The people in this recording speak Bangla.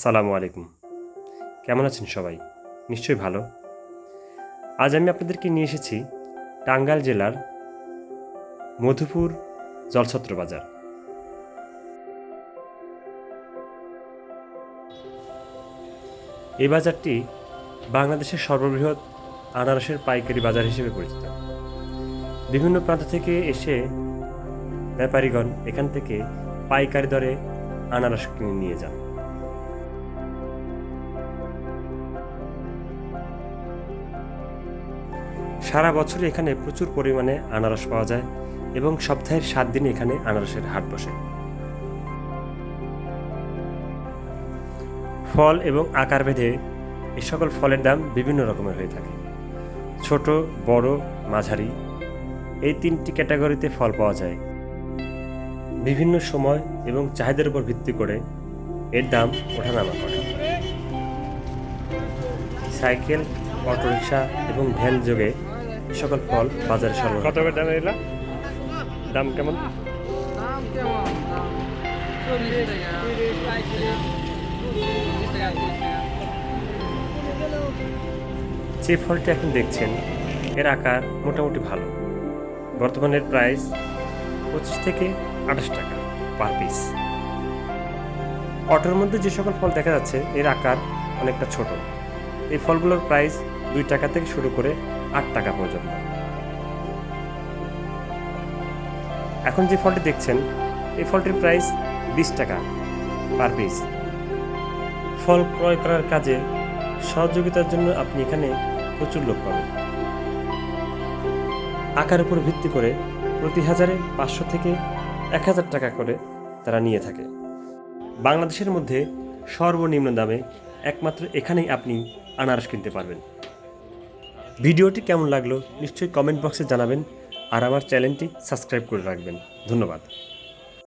আসসালামু আলাইকুম। কেমন আছেন সবাই? নিশ্চয়ই ভালো। আজ আমি আপনাদেরকে নিয়ে এসেছি টাঙ্গাইল জেলার মধুপুর জলছত্র বাজার। এই বাজারটি বাংলাদেশের সর্ববৃহৎ আনারসের পাইকারি বাজার হিসেবে পরিচিত। বিভিন্ন প্রান্ত থেকে এসে ব্যাপারীগণ এখান থেকে পাইকারি দরে আনারস কিনে নিয়ে যান। সারা বছরই এখানে প্রচুর পরিমাণে আনারস পাওয়া যায় এবং সপ্তাহের সাত দিন এখানে আনারসের হাট বসে। ফল এবং আকার ভেদে এই সকল ফলের দাম বিভিন্ন রকমের হয়ে থাকে। ছোট, বড়, মাঝারি, এই তিনটি ক্যাটাগরিতে ফল পাওয়া যায়। বিভিন্ন সময় এবং চাহিদার উপর ভিত্তি করে এর দাম ওঠানামা করে। সাইকেল, অটোরিকশা এবং ভ্যান যোগে সকল ফল বাজারে সরবরাহ কত করে দাম এগুলা? দাম কেমন? যে ফলটি এখন দেখছেন এর আকার মোটামুটি ভালো। বর্তমানের প্রাইস পঁচিশ থেকে আঠাশ টাকা পার পিস অটোর মধ্যে যে সকল ফল দেখা যাচ্ছে এর আকার অনেকটা ছোট। এই ফলগুলোর প্রাইস দুই টাকা থেকে শুরু করে আট টাকা পর্যন্ত। এখন যে ফলটি দেখছেন, এই ফলটির প্রাইস বিশ টাকা পার পিস। ফল ক্রয় করার কাজে সহযোগিতার জন্য আপনি এখানে প্রচুর লোক পাবেন। আকার উপর ভিত্তি করে প্রতি হাজারে পাঁচশো থেকে এক হাজার টাকা করে তারা নিয়ে থাকে। বাংলাদেশের মধ্যে সর্বনিম্ন দামে একমাত্র এখানেই আপনি আনারস কিনতে পারবেন। ভিডিওটি কেমন লাগল নিশ্চয়ই কমেন্ট বক্সে জানাবেন আর আমার চ্যানেলটি সাবস্ক্রাইব করে রাখবেন। ধন্যবাদ।